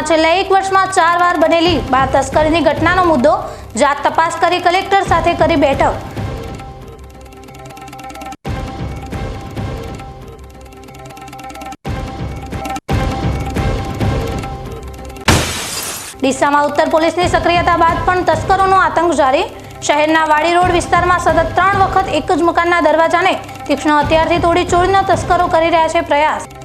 ડીસામાં છેલ્લા એક વર્ષમાં ચાર વાર બનેલી બાળ તસ્કરીની ઘટનાનો મુદ્દો જાત તપાસ કરી કલેક્ટર સાથે કરી બેઠક. ડીસામાં ઉત્તર પોલીસની સક્રિયતા બાદ પણ તસ્કરોનો આતંક જારી. શહેરના વાડી રોડ વિસ્તારમાં સતત ત્રણ વખત એક જ મકાનના દરવાજાને તીક્ષ્ણ હથિયારથી તોડી ચોરીના તસ્કરો કરી રહ્યા છે પ્રયાસ.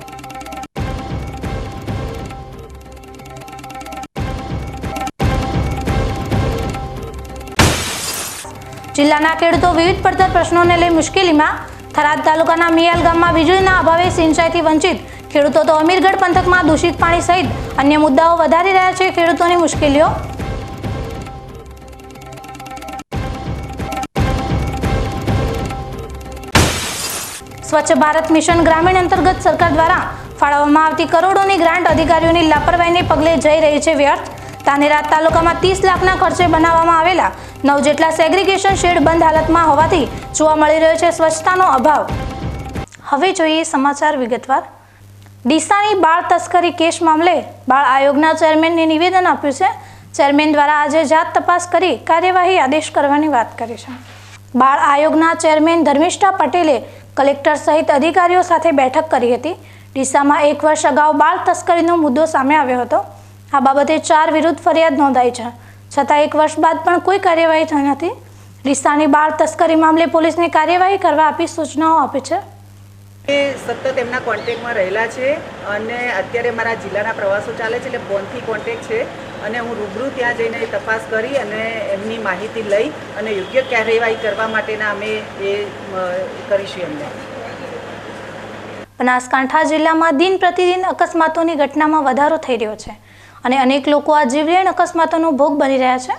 જિલ્લાના ખેડૂતો વિવિધ પડતર પ્રશ્નોને લઈ મુશ્કેલીમાં થરાદ તાલુકાના મિયાલ ગામમાં વીજળીના અભાવે સિંચાઈથી વંચિત ખેડૂતો તો અમીરગઢ પંથકમાં દૂષિત પાણી સહિત અન્ય મુદ્દાઓ વધારી રહ્યા છે ખેડૂતોની મુશ્કેલીઓ. સ્વચ્છ ભારત મિશન ગ્રામીણ અંતર્ગત સરકાર દ્વારા ફાળવવામાં આવતી કરોડોની ગ્રાન્ટ અધિકારીઓની લાપરવાહીને પગલે જઈ રહી છે વ્યર્થ તાનેરા તાલુકામાં ત્રીસ લાખના ખર્ચે બનાવવામાં આવેલા નવ જેટલા સેગ્રીગેશન શેડ બંધ હાલતમાં હોવાથી જોવા મળી રહ્યો છે સ્વચ્છતાનો અભાવ. હવે જોઈએ સમાચાર વિગતવાર. ડીસાની બાળ તસ્કરી કેસ મામલે બાળ આયોગના ચેરમેનને નિવેદન આપ્યું છે. ચેરમેન દ્વારા આજે જાત તપાસ કરી કાર્યવાહી આદેશ કરવાની વાત કરી છે. બાળ આયોગના ચેરમેન ધર્મિષ્ઠા પટેલે કલેક્ટર સહિત અધિકારીઓ સાથે બેઠક કરી હતી. ડીસામાં એક વર્ષ અગાઉ બાળ તસ્કરીનો મુદ્દો સામે આવ્યો હતો. આ બાબતે ચાર વિરુદ્ધ ફરિયાદ નોંધાઈ છે. છતાં એક વર્ષ બાદ પણ કોઈ કાર્યવાહી થઈ નથી. ડીસાની બાળ તસ્કરી મામલે પોલીસને કાર્યવાહી કરવા આપી સૂચનાઓ આપી છે. એ સતત એમના કોન્ટેક્ટમાં રહેલા છે અને અત્યારે મારા જિલ્લાના પ્રવાસો ચાલે છે એટલે ફોનથી કોન્ટેક્ટ છે અને હું રૂબરૂ ત્યાં જઈને તપાસ કરી અને એમની માહિતી લઈ અને યોગ્ય કાર્યવાહી કરવા માટેના અમે એ કરીશું એમને. બનાસકાંઠા જિલ્લામાં દિન પ્રતિદિન અકસ્માતોની ઘટનામાં વધારો થઈ રહ્યો છે. અને અનેક લોકો આ જીવલેણ અકસ્માતોનો ભોગ બની રહ્યા છે.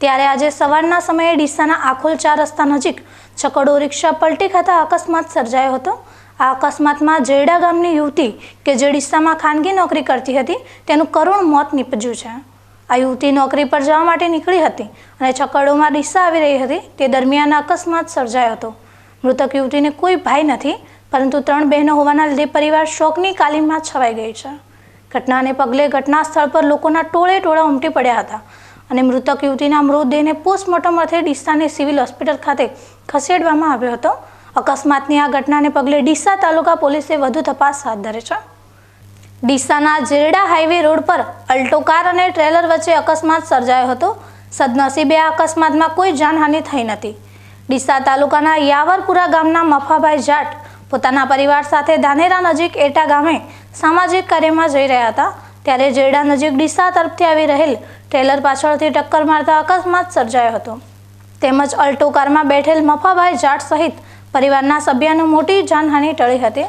ત્યારે આજે સવારના સમયે ડીસાના આખોલ ચાર રસ્તા નજીક છકડો રિક્ષા પલટી ખાતા અકસ્માત સર્જાયો હતો. આ અકસ્માતમાં જેડા ગામની યુવતી કે જે ડીસામાં ખાનગી નોકરી કરતી હતી, તેનું કરુણ મોત નીપજ્યું છે. આ યુવતી નોકરી પર જવા માટે નીકળી હતી અને છકડોમાં ડીસા આવી રહી હતી. તે દરમિયાન અકસ્માત સર્જાયો હતો. મૃતક યુવતીને કોઈ ભાઈ નથી, પરંતુ ત્રણ બહેનો હોવાના લીધે પરિવાર શોકની કાલીમાં છવાઈ ગઈ છે. ઘટનાને પગલે ઘટના સ્થળ પર લોકોના ટોળે ટોળા ઉમટી પડ્યા હતા અને મૃતક યુવતીના મૃતદેહને પોસ્ટમોર્ટમ અર્થે ડીસાની સિવિલ હોસ્પિટલ ખાતે ખસેડવામાં આવ્યો હતો. અકસ્માતની આ ઘટનાને પગલે ડીસા તાલુકા પોલીસે વધુ તપાસ હાથ ધરી છે. ડીસાના જેરડા હાઈવે રોડ પર અલ્ટો કાર અને ટ્રેલર વચ્ચે અકસ્માત સર્જાયો હતો. સદનસીબે આ અકસ્માતમાં કોઈ જાનહાનિ થઈ નથી. ડીસા તાલુકાના યાવરપુરા ગામના મફાભાઈ જાટ પોતાના પરિવાર સાથે ધાનેરા નજીક એટા ગામે સામાજિક કાર્યમાં જઈ રહ્યા હતા. ત્યારે જેરડા નજીક ડીસા તરફથી આવી રહેલ ટ્રેલર પાછળથી ટક્કર મારતા અકસ્માત સર્જાયો હતો. તેમજ અલ્ટો કારમાં બેઠેલ મફાભાઈ જાટ સહિત પરિવારના સભ્યનું મોટી જાનહાનિ ટળી હતી.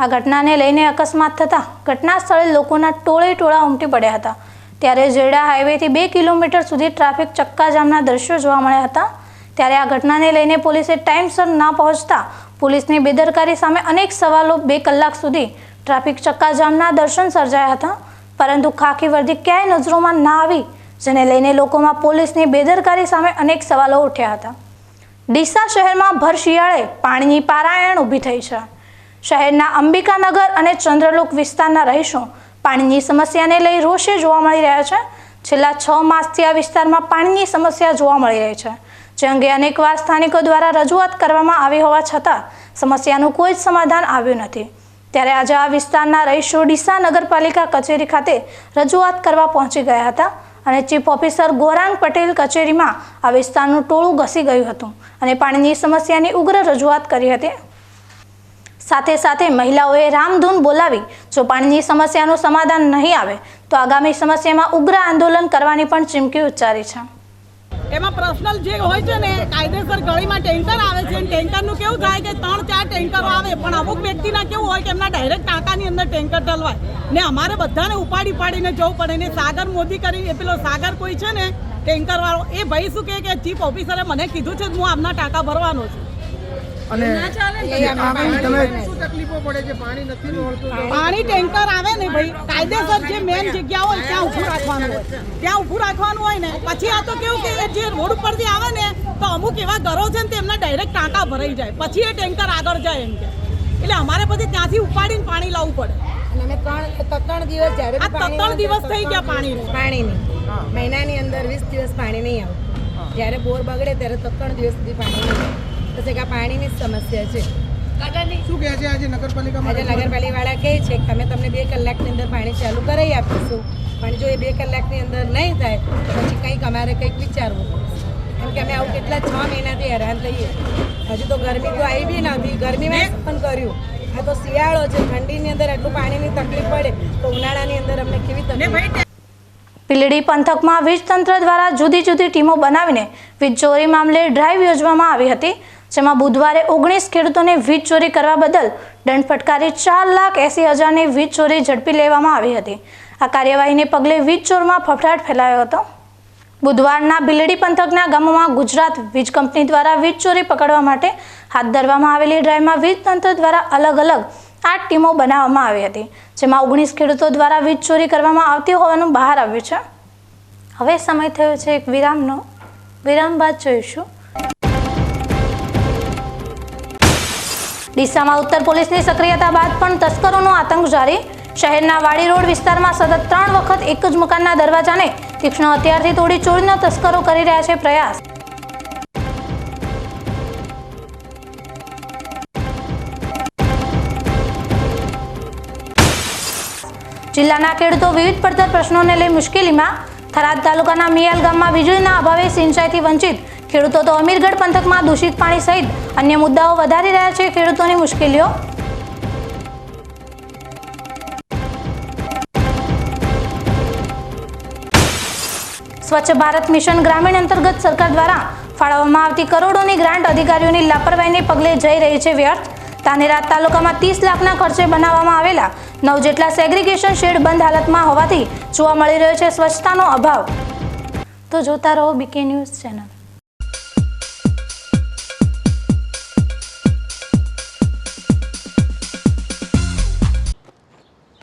આ ઘટનાને લઈને અકસ્માત થતાં ઘટના સ્થળે લોકોના ટોળે ટોળા ઉમટી પડ્યા હતા. ત્યારે જેરડા હાઈવેથી બે કિલોમીટર સુધી ટ્રાફિક ચક્કાજામના દ્રશ્યો જોવા મળ્યા હતા. ત્યારે આ ઘટનાને લઈને પોલીસે ટાઈમસર ના પહોંચતા પોલીસની બેદરકારી સામે અનેક સવાલો બે કલાક સુધી ટ્રાફિક ચક્કાજામના દર્શન સર્જાયા હતા. પરંતુ ખાખી વર્દી ક્યાંય નજરોમાં ના આવી, જેને લઈને લોકોમાં પોલીસની બેદરકારી સામે અનેક સવાલો ઉઠ્યા હતા. ડીસા શહેરમાં ભર શિયાળે પાણીની પારાયણ ઊભી થઈ છે. શહેરના અંબિકાનગર અને ચંદ્રલોક વિસ્તારના રહીશો પાણીની સમસ્યાને લઈ રોષે જોવા મળી રહ્યા છે. છેલ્લા છ માસથી આ વિસ્તારમાં પાણીની સમસ્યા જોવા મળી રહી છે. જે અંગે અનેકવાર સ્થાનિકો દ્વારા રજૂઆત કરવામાં આવી હોવા છતાં સમસ્યાનું કોઈ જ સમાધાન આવ્યું નથી. ત્યારે આજે આ વિસ્તારના રહીશો ડીસા નગરપાલિકા કચેરી ખાતે રજૂઆત કરવા પહોંચી ગયા હતા અને ચીફ ઓફિસર ગોરાંગ પટેલ કચેરીમાં આ વિસ્તારનું ટોળું ઘસી ગયું હતું અને પાણીની સમસ્યાની ઉગ્ર રજૂઆત કરી હતી. સાથે સાથે મહિલાઓએ રામધૂન બોલાવી, જો પાણીની સમસ્યાનું સમાધાન નહીં આવે, તો આગામી સમસ્યામાં ઉગ્ર આંદોલન કરવાની પણ ચીમકી ઉચ્ચારી છે. એમાં પર્સનલ જે હોય છે ને, કાયદેસર ગળીમાં ટેન્કર આવે છે. ટેન્કરનું કેવું થાય કે ત્રણ, ચાર ટેન્કરો આવે, પણ અમુક વ્યક્તિના કેવું હોય કે એમના ડાયરેક્ટ ટાંકાની અંદર ટેન્કર ઢલવાય. ને અમારે બધાને ઉપાડી પાડીને જવું પડે ને સાગર મોદી કરી, એ પેલો સાગર કોઈ છે ને ટેન્કર વાળો એ ભાઈ શું કે, ચીફ ઓફિસરે મને કીધું છે હું આમના ટાંકા ભરવાનો છું. પાણી ટેન્કર આવે ને ભાઈ કાયદેસર જે મેન જગ્યા હોય ત્યાં ઉભું રાખવાનું હોય. ત્યાં ઉભું રાખવાનું હોય ને પછી આ તો કેવું કે જે રોડ ઉપરથી આવે ને તો અમુક એવા ઘરો છે ને તેમના ડાયરેક્ટ ટાંકા ભરાઈ જાય. પછી એ ટેન્કર આગળ જાય એમ કે. એટલે અમારે પછી ત્યાંથી ઉપાડીને પાણી લાવવું પડે. અને દિવસ જ્યારે ત્રણ દિવસ થઈ ગયા પાણી પાણીની મહિનાની અંદર વીસ દિવસ પાણી નહીં આવે જ્યારે બોર બગડે ત્યારે ત્રણ દિવસ સુધી પાણી નહીં. આવે તો છે કે પાણીની જ સમસ્યા છે. શું કહે છે આજે નગરપાલિકામાં આજે નગરપાલિકાવાળા કહે છે કે અમે તમને બે કલાકની અંદર પાણી ચાલુ કરાવી આપીશું. પણ જો એ બે કલાકની અંદર નહીં થાય તો પછી કંઈક અમારે કંઈક વિચારવું કેમ કે અમે આવું કેટલા છ મહિનાથી હેરાન થઈએ હજુ તો ગરમી તો આવી બી નથી. ગરમીમાં પણ કર્યું. આ તો શિયાળો છે. ઠંડીની અંદર આટલું પાણીની તકલીફ પડે તો ઉનાળાની અંદર અમને કેવી તકલીફ? પીલડી પંથકમાં વીજ તંત્ર દ્વારા જુદી જુદી ટીમો બનાવીને વીજ ચોરી મામલે ડ્રાઈવ યોજવામાં આવી હતી. જેમાં બુધવારે ઓગણીસ ખેડૂતોને વીજ ચોરી કરવા બદલ દંડ ફટકારી ચાર લાખ એસી હજારની વીજ ચોરી ઝડપી લેવામાં આવી હતી. આ કાર્યવાહીને પગલે વીજ ચોરમાં ફફડાટ ફેલાયો હતો. બુધવારના બિલડી પંથકના ગામોમાં ગુજરાત વીજ કંપની દ્વારા વીજ ચોરી પકડવા માટે હાથ ધરવામાં આવેલી ડ્રાઈવમાં વીજ તંત્ર દ્વારા અલગ અલગ આઠ ટીમો બનાવવામાં આવી હતી, જેમાં ઓગણીસ ખેડૂતો દ્વારા વીજ ચોરી કરવામાં આવતી હોવાનું બહાર આવ્યું છે. હવે સમય થયો છે એક વિરામનો. વિરામ બાદ જોઈશું. ડીસામાં ઉત્તર પોલીસની સક્રિયતા બાદ પણ તસ્કરોનો આતંક જારી. શહેરના વાડી રોડ વિસ્તારમાં સતત ત્રણ વખત એક જ મકાનના દરવાજાને તીક્ષ્ણ હથિયારથી તોડી ચોરીના તસ્કરો કરી રહ્યા છે પ્રયાસ. જિલ્લાના ખેડૂતો વિવિધ પડતર પ્રશ્નોને લઈ મુશ્કેલીમાં થરાદ તાલુકાના મિયાલ ગામમાં વીજળીના અભાવે સિંચાઈથી વંચિત ખેડૂતો તો અમીરગઢ પંથકમાં દૂષિત પાણી સહિત અન્ય મુદ્દાઓ વધારી રહ્યા છે. ખેડૂતોની મુશ્કેલીઓ? સ્વચ્છ ભારત મિશન ગ્રામીણ અંતર્ગત સરકાર દ્વારા ફાળવવામાં આવતી કરોડોની ગ્રાન્ટ અધિકારીઓની લાપરવાહીને પગલે જઈ રહી છે વ્યર્થ. તાનેરા તાલુકામાં ત્રીસ લાખના ખર્ચે બનાવવામાં આવેલા નવ જેટલા સેગ્રીગેશન શેડ બંધ હાલતમાં હોવાથી જોવા મળી રહ્યો છે સ્વચ્છતાનો અભાવ. તો જોતા રહો BK news channel.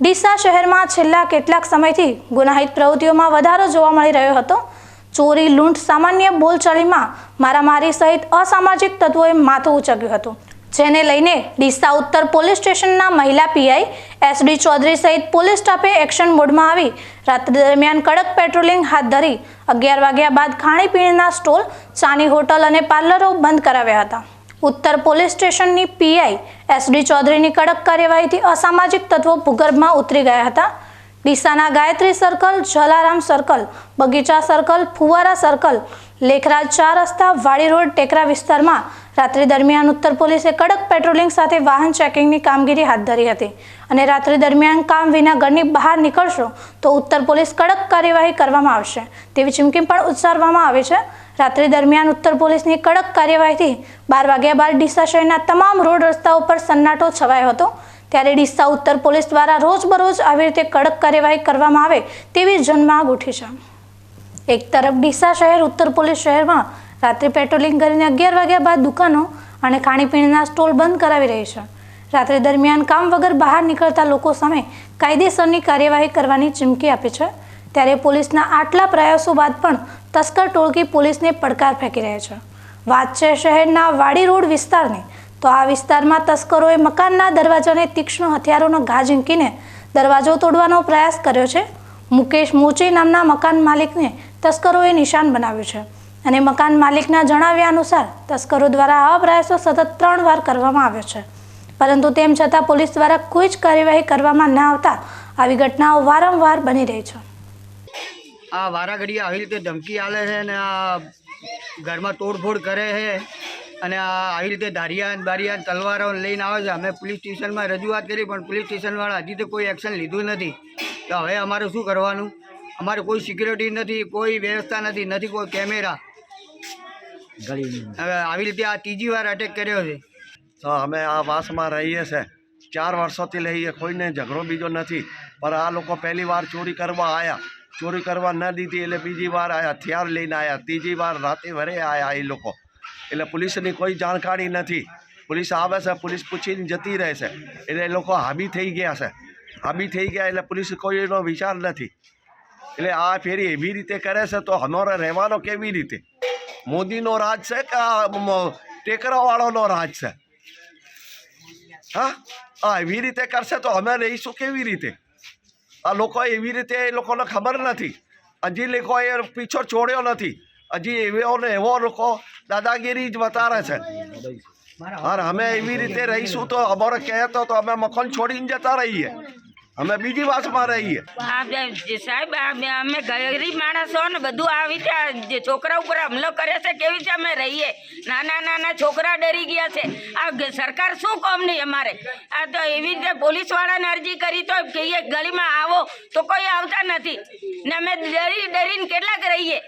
ડીસા શહેરમાં છેલ્લા કેટલાક સમયથી ગુનાહિત પ્રવૃત્તિઓમાં વધારો જોવા મળી રહ્યો હતો. ચોરી, લૂંટ સામાન્ય બોલચાલીમાં મારામારી સહિત અસામાજિક તત્વોએ માથું ઉચક્યું હતું, જેને લઈને ડીસા ઉત્તર પોલીસ સ્ટેશનના મહિલા પીઆઈ એસડી ચૌધરી સહિત પોલીસ સ્ટાફે એક્શન મોડમાં આવી રાત્રિ દરમિયાન કડક પેટ્રોલિંગ હાથ ધરી અગિયાર વાગ્યા બાદ ખાણીપીણીના સ્ટોલ, ચાની હોટલ અને પાર્લરો બંધ કરાવ્યા હતા. ઉત્તર પોલીસ સ્ટેશનની પીઆઈ એસડી ચૌધરીની કડક કાર્યવાહીથી અસામાજિક તત્વો ભૂગર્ભમાં ઉતરી ગયા હતા. ડીસાના Gayatri circle, Jalaram circle, Bagicha circle, Fuvara circle, Lekhraj ચાર રસ્તા, વાડી રોડ, ટેકરા વિસ્તારમાં રાત્રિ દરમિયાન ઉત્તર પોલીસે કડક પેટ્રોલિંગ સાથે વાહન ચેકિંગની કામગીરી હાથ ધરી હતી. અને રાત્રિ દરમિયાન કામ વિના ઘરની બહાર નીકળશો તો ઉત્તર પોલીસ કડક કાર્યવાહી કરવામાં આવશે. તેવી ચીમકી પણ ઉચ્ચારવામાં આવી છે. રાત્રિ દરમિયાન ઉત્તર પોલીસની કડક કાર્યવાહીથી બાર વાગ્યા બાદ ડીસા શહેરના તમામ રોડ રસ્તાઓ પર સન્નાટો છવાયો હતો. ત્યારે ડીસા ઉત્તર પોલીસ દ્વારા રોજબરોજ આવી રીતે કડક કાર્યવાહી કરવામાં આવે તેવી જનમાંગ ઉઠી છે. એક તરફ ડીસા શહેર, ઉત્તર પોલીસ શહેરમાં રાત્રે પેટ્રોલિંગ કરીને અગિયાર વાગ્યા બાદ દુકાનો અને ખાણીપીણીના સ્ટોલ બંધ કરાવી રહી છે. રાત્રે દરમિયાન કામ વગર બહાર નીકળતા લોકો સામે કાયદેસરની કાર્યવાહી કરવાની ચીમકી આપી છે. ત્યારે પોલીસના આટલા પ્રયાસો બાદ પણ તસ્કર ટોળકી પોલીસને પડકાર ફેંકી રહે છે. વાત છે શહેરના વાડી રોડ વિસ્તારની. તો આ વિસ્તારમાં તસ્કરોએ મકાનના દરવાજાને તીક્ષ્ણ હથિયારોનો ઘા ઝીંકીને દરવાજો તોડવાનો પ્રયાસ કર્યો છે. મુકેશ મોચી નામના મકાન માલિકને તસ્કરોએ નિશાન બનાવ્યું છે અને મકાન માલિકના જણાવ્યા અનુસાર તસ્કરો દ્વારા આવા પ્રયાસો સતત ત્રણ વાર કરવામાં આવ્યો છે. પરંતુ તેમ છતાં પોલીસ દ્વારા કોઈ જ કાર્યવાહી કરવામાં ન આવતા આવી ઘટનાઓ વારંવાર બની રહી છે. આ વારાઘડી આવી રીતે ધમકી આલે છે અને આ ઘરમાં તોડફોડ કરે છે અને આ આવી રીતે ધારિયાન બારિયાન તલવારો લઈને આવે છે. અમે પોલીસ સ્ટેશનમાં રજૂઆત કરી, પણ પોલીસ સ્ટેશનવાળા હજી તો કોઈ એક્શન લીધું નથી. તો હવે અમારે શું કરવાનું? અમારે કોઈ સિક્યુરિટી નથી, કોઈ વ્યવસ્થા નથી નથી કોઈ કેમેરા. હવે આવી રીતે આ ત્રીજી વાર અટેક કર્યો છે. તો અમે આ વાસમાં રહીએ છે. ચાર વર્ષોથી લઈએ, કોઈને ઝઘડો બીજો નથી. પણ આ લોકો પહેલી વાર ચોરી કરવા આવ્યા ચોરી કરવા ન દીધી, એટલે બીજી વાર આવ્યા હથિયાર લઈને આવ્યા ત્રીજી વાર રાતે વરે આવ્યા એ લોકો. એટલે પોલીસની કોઈ જાણકારી નથી. પોલીસ આવે છે, પોલીસ પૂછીને જતી રહે છે. એટલે એ લોકો હાબી થઈ ગયા છે. હાબી થઈ ગયા એટલે પોલીસ કોઈ એનો વિચાર નથી. એટલે આ ફેરી એવી રીતે કરે છે તો અમારે રહેવાનો કેવી રીતે? મોદીનો રાજ છે કે આ ટેકરાવાળાનો રાજ છે? હા? હા એવી રીતે કરશે તો અમે રહીશું કેવી રીતે? આ લોકો એવી રીતે એ લોકોને ખબર નથી. હજી લોકો એ પીછો છોડ્યો નથી. હજી એવો ને એવો લોકો દાદાગીરી જ બતાવે છે. હા અમે એવી રીતે રહીશું તો અમારે કહે તો તો અમે મકાન છોડીને જતા રહીએ. અમે બીજી વાસમાં રહીએ. સાહેબ અમે ગરીબ માણસો ને, બધું આવી રીતે છોકરા ઉપર હુમલો કરે છે, કેવી રીતે અમે રહીએ? નાના નાના છોકરા ડરી ગયા છે. આ સરકાર શું કોમ નહીં અમારે? આ તો એવી રીતે પોલીસ વાળાને અરજી કરી તો કહીએ ગલીમાં આવો, તો કોઈ આવતા નથી. ને અમે ડરી ડરીને કેટલાક રહીએ?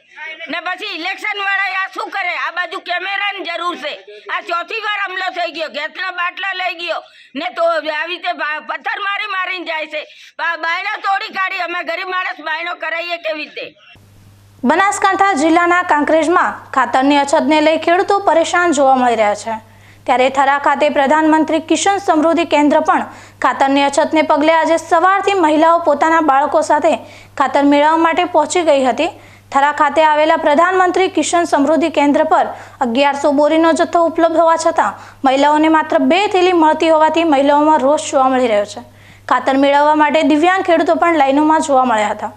ને પછી ઇલેક્શન વાળા આ શું કરે? આ બાજુ કેમેરાની જરૂર છે. આ ચોથી વાર હુમલો થઈ ગયો, ગેસના બાટલા લઈ ગયો. ને તો આવી રીતે પથ્થર મારી મારીને જાય છે. બાયણો તોડી કાઢી. અમે ગરીબ માણસ બાયણો કરાવીએ કેવી રીતે? બનાસકાંઠા જિલ્લાના કાંકરેજમાં ખાતરની અછતને લઈ ખેડૂતો પરેશાન જોવા મળી રહ્યા છે. ત્યારે થરા ખાતે પ્રધાનમંત્રી કિશન સમૃદ્ધિ કેન્દ્ર પણ ખાતરની અછતને પગલે આજે સવારથી મહિલાઓ પોતાના બાળકો સાથે ખાતર મેળવવા માટે પહોંચી ગઈ હતી. થરા ખાતે આવેલા પ્રધાનમંત્રી કિશન સમૃદ્ધિ કેન્દ્ર પર અગિયારસો બોરીનો જથ્થો ઉપલબ્ધ હોવા છતાં મહિલાઓને માત્ર બે થેલી મળતી હોવાથી મહિલાઓમાં રોષ જોવા મળી રહ્યો છે. ખાતર મેળવવા માટે દિવ્યાંગ ખેડૂતો પણ લાઇનોમાં જોવા મળ્યા હતા.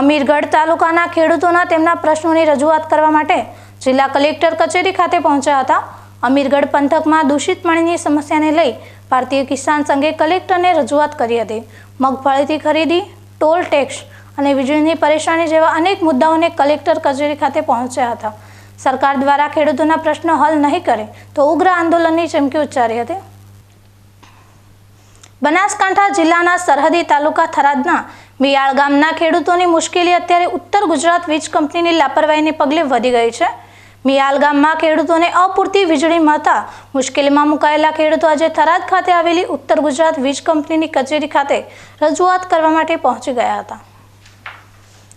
અમીરગઢ તાલુકાના ખેડૂતોના તેમના પ્રશ્નોની રજૂઆત કરવા માટે જિલ્લા કલેક્ટર કચેરી ખાતે પહોંચ્યા હતા. અમીરગઢ પંથકમાં દૂષિત પાણીની સમસ્યાને લઈ ભારતીય કિસાન સંઘે કલેક્ટરને રજૂઆત કરી હતી. મગફળીથી ખરીદી, ટોલ ટેક્સ અને વીજળીની પરેશાની જેવા અનેક મુદ્દાઓને કલેક્ટર કચેરી ખાતે પહોંચ્યા હતા. સરકાર દ્વારા ખેડૂતોના પ્રશ્નો હલ નહીં કરે તો ઉગ્ર આંદોલનની ચમકી ઉચ્ચારી હતી. બનાસકાંઠા જિલ્લાના સરહદી તાલુકા થરાદના મિયાળ ગામના ખેડૂતોની મુશ્કેલી અત્યારે ઉત્તર ગુજરાત વીજ કંપનીની લાપરવાહીને પગલે વધી ગઈ છે. મિયાલ ગામમાં ખેડૂતોને અપૂરતી વીજળી મળતા મુશ્કેલીમાં મુકાયેલા ખેડૂતો આજે થરાદ ખાતે આવેલી ઉત્તર ગુજરાત વીજ કંપનીની કચેરી ખાતે રજૂઆત કરવા માટે પહોંચી ગયા હતા.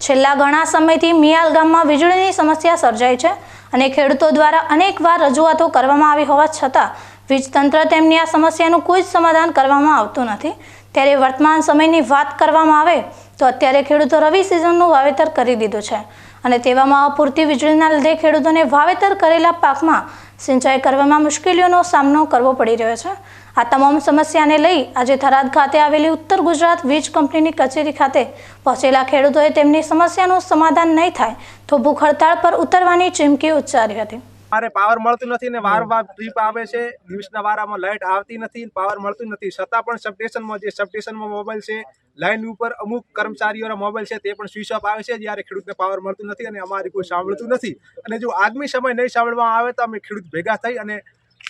છેલ્લા ઘણા સમયથી મિયાલ ગામમાં વીજળીની સમસ્યા સર્જાઈ છે અને ખેડૂતો દ્વારા અનેકવાર રજૂઆતો કરવામાં આવી હોવા છતાં વીજ તંત્ર તેમની આ સમસ્યાનું કોઈ જ સમાધાન કરવામાં આવતું નથી. ત્યારે વર્તમાન સમયની વાત કરવામાં આવે તો અત્યારે ખેડૂતો રવિ સિઝનનું વાવેતર કરી દીધું છે અને તેવામાં અપૂરતી વીજળીના લીધે ખેડૂતોને વાવેતર કરેલા પાકમાં સિંચાઈ કરવામાં મુશ્કેલીઓનો સામનો કરવો પડી રહ્યો છે. આ તમામ સમસ્યાને લઈ આજે થરાદ ખાતે આવેલી ઉત્તર ગુજરાત વીજ કંપનીની કચેરી ખાતે પહોંચેલા ખેડૂતોએ તેમની સમસ્યાનું સમાધાન નહીં થાય તો ભૂખ હડતાળ પર ઉતરવાની ચીમકી ઉચ્ચારી હતી. મારે પાવર મળતું નથી ને વાર વાર ટ્રીપ આવે છે. દિવસના વારામાં લાઇટ આવતી નથી પાવર મળતું નથી. છતાં પણ સબસ્ટેશનમાં જે સબસ્ટેશનમાં મોબાઈલ છે લાઇન ઉપર અમુક કર્મચારીઓના મોબાઈલ છે તે પણ સ્વિચ ઓફ આવે છે. જ્યારે ખેડૂતને પાવર મળતું નથી અને અમારી કોઈ સાંભળતું નથી. અને જો આગામી સમય નહીં સાંભળવામાં આવે તો અમે ખેડૂત ભેગા થઈ અને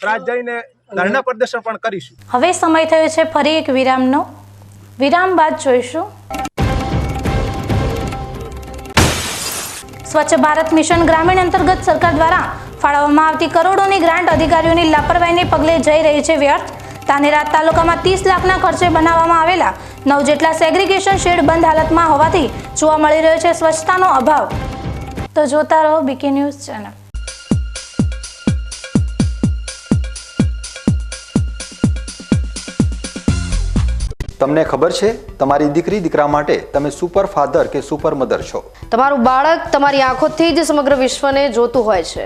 રાત જઈને ધરણા પ્રદર્શન પણ કરીશું. હવે સમય થયો છે ફરી એક વિરામનો. વિરામ બાદ જોઈશું. સ્વચ્છ ભારત મિશન ગ્રામીણ અંતર્ગત સરકાર દ્વારા ફાળવવામાં આવતી કરોડોની ગ્રાન્ટ અધિકારીઓની લાપરવાહીને પગલે જઈ રહી છે વ્યર્થ. તાનેરા તાલુકામાં ત્રીસ લાખના ખર્ચે બનાવવામાં આવેલા નવ જેટલા સેગ્રીગેશન શેડ બંધ હાલતમાં હોવાથી જોવા મળી રહ્યો છે સ્વચ્છતાનો અભાવ. તો જોતા રહો બીકે ન્યૂઝ ચેનલ તમને ખબર છે તમારી દીકરી દીકરા માટે તમે સુપર ફાધર કે સુપર મધર છો? તમારું બાળક તમારી આંખોથી જ સમગ્ર વિશ્વને જોતું હોય છે.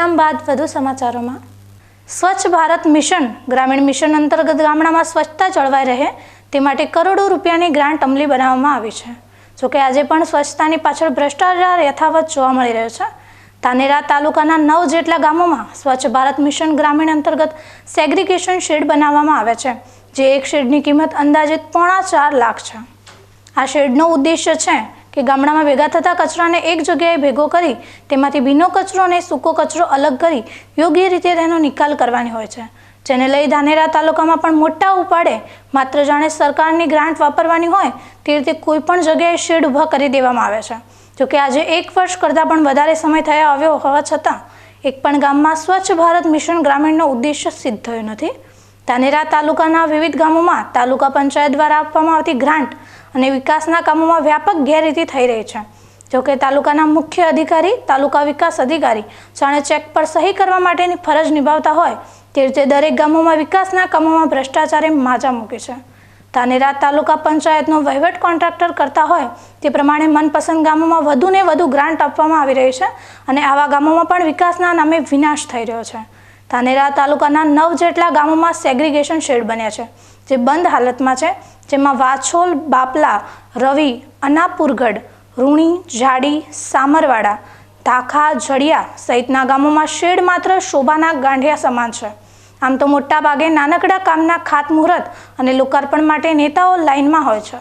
વિરામ બાદ વધુ સમાચારોમાં. સ્વચ્છ ભારત મિશન, ગ્રામીણ મિશન અંતર્ગત ગામડામાં સ્વચ્છતા જળવાઈ રહે તે માટે કરોડો રૂપિયાની ગ્રાન્ટ અમલી બનાવવામાં આવી છે. જોકે આજે પણ સ્વચ્છતાની પાછળ ભ્રષ્ટાચાર યથાવત જોવા મળી રહ્યો છે. તાનેરા તાલુકાના નવ જેટલા ગામોમાં સ્વચ્છ ભારત મિશન ગ્રામીણ અંતર્ગત સેગ્રિગેશન શેડ બનાવવામાં આવે છે, જે એક શેડની કિંમત અંદાજિત પોણા ચાર લાખ છે. આ શેડનો ઉદ્દેશ્ય છે કે ગામડામાં ભેગા થતા કચરાને એક જગ્યાએ ભેગો કરી, તેમાંથી ભીનો કચરો અને સૂકો કચરો અલગ કરી યોગ્ય રીતે તેનો નિકાલ કરવાની હોય છે. જેને લઈ ધાનેરા તાલુકામાં પણ મોટા ઉપાડે માત્ર જાણે સરકારની ગ્રાન્ટ વાપરવાની હોય, તે રીતે કોઈ પણ જગ્યાએ શેડ ઊભા કરી દેવામાં આવે છે. જોકે આજે એક વર્ષ કરતાં પણ વધારે સમય થયા આવ્યો હોવા છતાં, એક પણ ગામમાં સ્વચ્છ ભારત મિશન ગ્રામીણનો ઉદ્દેશ્ય સિદ્ધ થયો નથી. ધાનેરા તાલુકાના વિવિધ ગામોમાં તાલુકા પંચાયત દ્વારા આપવામાં આવતી ગ્રાન્ટ અને વિકાસના કામોમાં વ્યાપક ગેરરીતિ થઈ રહી છે. જોકે તાલુકાના મુખ્ય અધિકારી, તાલુકા વિકાસ અધિકારી જાણે ચેક પર સહી કરવા માટેની ફરજ નિભાવતા હોય, તે રીતે દરેક ગામોમાં વિકાસના કામોમાં ભ્રષ્ટાચારે માજા મૂકી છે. ધાનેરા તાલુકા પંચાયતનો વહીવટ કોન્ટ્રાક્ટર કરતા હોય, તે પ્રમાણે મનપસંદ ગામોમાં વધુને વધુ ગ્રાન્ટ આપવામાં આવી રહી છે અને આવા ગામોમાં પણ વિકાસના નામે વિનાશ થઈ રહ્યો છે. ધાનેરા તાલુકાના નવ જેટલા ગામોમાં સેગ્રીગેશન શેડ બન્યા છે, જે બંધ હાલતમાં છે. જેમાં વાછોલ, બાપલા, રવિ, અનાપુરગઢ, રૂણી, જાડી, સામરવાડા, ધાખા, જડિયા સહિતના ગામોમાં શેડ માત્ર શોભાના ગાંઠિયા સમાન છે. આમ તો મોટાભાગે નાનકડા કામના ખાતમુહૂર્ત અને લોકાર્પણ માટે નેતાઓ લાઇનમાં હોય છે.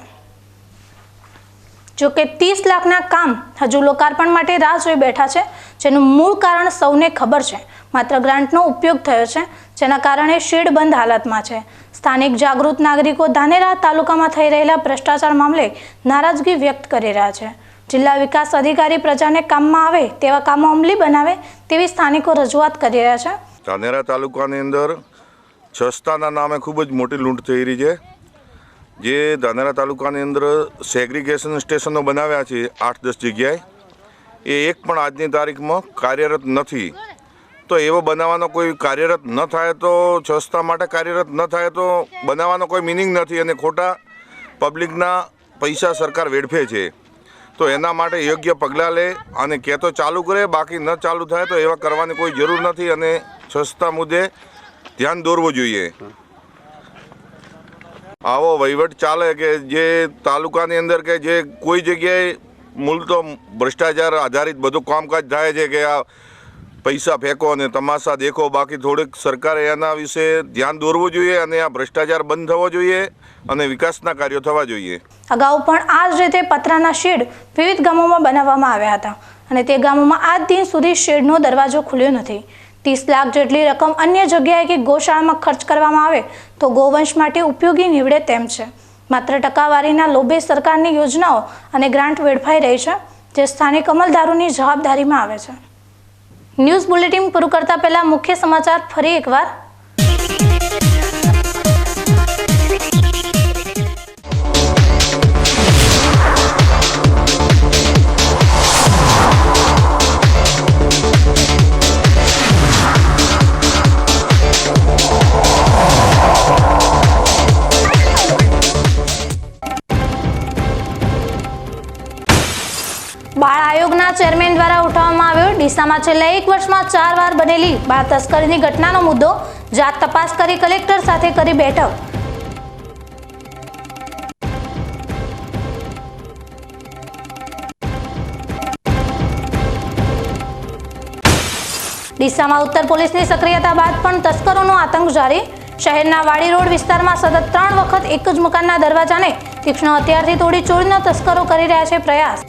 જો કે ત્રીસ લાખના કામ હજુ લોકાર્પણ માટે રાહ જોઈ બેઠા છે, જેનું મૂળ કારણ સૌને ખબર છે. માત્ર ગ્રાન્ટનો ઉપયોગ થયો છે, જેના કારણે શેડ બંધ હાલતમાં છે. સ્થાનિક જાગૃત નાગરિકો ધાનેરા તાલુકામાં થઈ રહેલા ભ્રષ્ટાચાર મામલે નારાજગી વ્યક્ત કરી રહ્યા છે. જિલ્લા વિકાસ અધિકારી પ્રજાને કામમાં આવે તેવા કામો અમલી બનાવે તેવી સ્થાનિકો રજૂઆત કરી રહ્યા છે. ધાનેરા તાલુકાની અંદર છસ્તાના નામે ખૂબ જ મોટી લૂંટ થઈ રહી છે. જે ધાનેરા તાલુકાની અંદર સેગ્રિગેશન સ્ટેશનો બનાવ્યા છે આઠ દસ જગ્યાએ, એ એક પણ આજની તારીખમાં કાર્યરત નથી. તો એવો બનાવવાનો કોઈ કાર્યરત ન થાય તો છસ્તા માટે કાર્યરત ન થાય તો બનાવવાનો કોઈ મિનિંગ નથી અને ખોટા પબ્લિકના પૈસા સરકાર વેડફે છે. તો એના માટે યોગ્ય પગલાં લે અને કે તો ચાલુ કરે, બાકી ન ચાલુ થાય તો એવા કરવાની કોઈ જરૂર નથી અને સ્વચ્છતા મુદ્દે ધ્યાન દોરવું જોઈએ. આવો વહીવટ ચાલે કે જે તાલુકાની અંદર કે જે કોઈ જગ્યાએ મૂળ તો ભ્રષ્ટાચાર આધારિત બધું કામકાજ થાય છે કે આ પૈસા ફેંકો અને તમાશા દેખો, બાકી થોડીક સરકારે એના વિશે ધ્યાન દોરવું જોઈએ અને આ ભ્રષ્ટાચાર બંધ થવો જોઈએ અને વિકાસના કાર્યો થવા જોઈએ. અગાઉ પણ આ જ રીતે પતરાના શેડ વિવિધ ગામોમાં બનાવવામાં આવ્યા હતા અને તે ગામોમાં આજ દિન સુધી શેડનો દરવાજો ખુલ્યો નથી. ત્રીસ લાખ જેટલી રકમ અન્ય જગ્યાએ કે ગૌશાળામાં ખર્ચ કરવામાં આવે તો ગૌવંશ માટે ઉપયોગી નીવડે તેમ છે. માત્ર ટકાવારીના લોભે સરકારની યોજનાઓ અને ગ્રાન્ટ વેડફાઈ રહી છે, જે સ્થાનિક અમલદારોની જવાબદારીમાં આવે છે. ન્યૂઝ બુલેટિન પૂરું કરતા પહેલા મુખ્ય સમાચાર ફરી એકવાર. બાળ આયોગના ચેરમેન દ્વારા ઉઠાવવામાં આવ્યો. ડીસામાં છેલ્લા એક વર્ષમાં ચાર વાર બનેલી બાળ તસ્કરીની ઘટનાનો મુદ્દો જાત તપાસ કરી કલેક્ટર સાથે કરી બેઠક. ડીસામાં ઉત્તર પોલીસની સક્રિયતા બાદ પણ તસ્કરોનો આતંક જારી. શહેરના વાડી રોડ વિસ્તારમાં સતત ત્રણ વખત એક જ મકાનના દરવાજાને તીક્ષ્ણ હથિયારથી તોડી ચોરીના તસ્કરો કરી રહ્યા છે પ્રયાસ.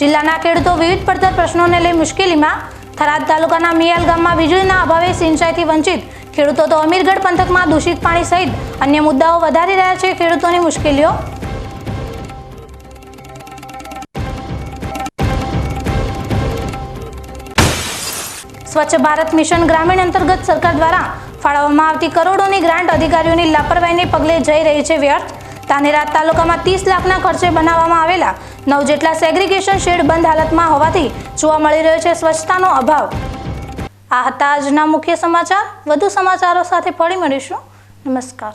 જિલ્લાના ખેડૂતો વિવિધ પડતર પ્રશ્નોને લઈ મુશ્કેલીમાં થરાદ તાલુકાના મિયાલ ગામમાં વીજળીના અભાવે સિંચાઈથી વંચિત ખેડૂતો તો અમીરગઢ પંથકમાં દૂષિત પાણી સહિત અન્ય મુદ્દાઓ વધારી રહ્યા છે ખેડૂતોની મુશ્કેલીઓ. સ્વચ્છ ભારત મિશન ગ્રામીણ અંતર્ગત સરકાર દ્વારા ફાળવવામાં આવતી કરોડોની ગ્રાન્ટ અધિકારીઓની લાપરવાહીને પગલે જઈ રહી છે વ્યર્થ. તાનેરા તાલુકામાં ત્રીસ લાખના ખર્ચે બનાવવામાં આવેલા નવ જેટલા સેગ્રીગેશન શેડ બંધ હાલતમાં હોવાથી જોવા મળી રહ્યો છે સ્વચ્છતાનો અભાવ. આ હતા આજના મુખ્ય સમાચાર. વધુ સમાચારો સાથે ફરી મળીશું. નમસ્કાર.